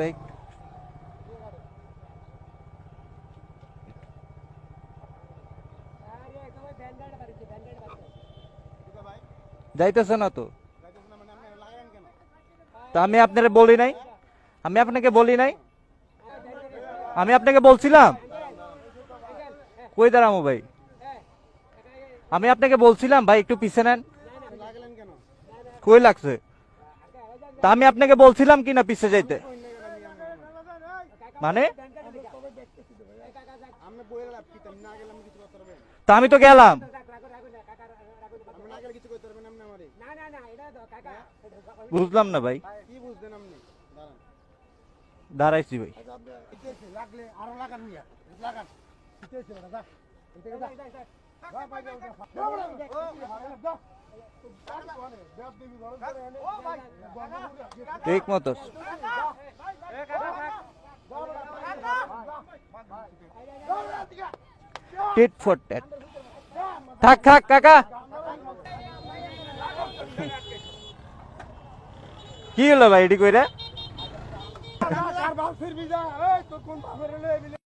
ভাই। যাইতেছে না তো। তা আমি আপনারে বলি নাই। আমি আপনাকে বলি নাই। আমি আপনাকে বলছিলাম। কই দাঁড়ামো ভাই? আমি আপনাকে বলছিলাম, ভাই একটু পিছে নেন। কই লাগছে? তা আমি আপনাকে বলছিলাম কি না পিছে যাইতে? মানে? তা আমি তো গেলাম। বুঝলাম না ভাই। দাঁড়াইছি ভাই। ইতেছে লাগলে টিট ফর টেট থাক থাক কাকা কি হলো ভাই এটি কইরা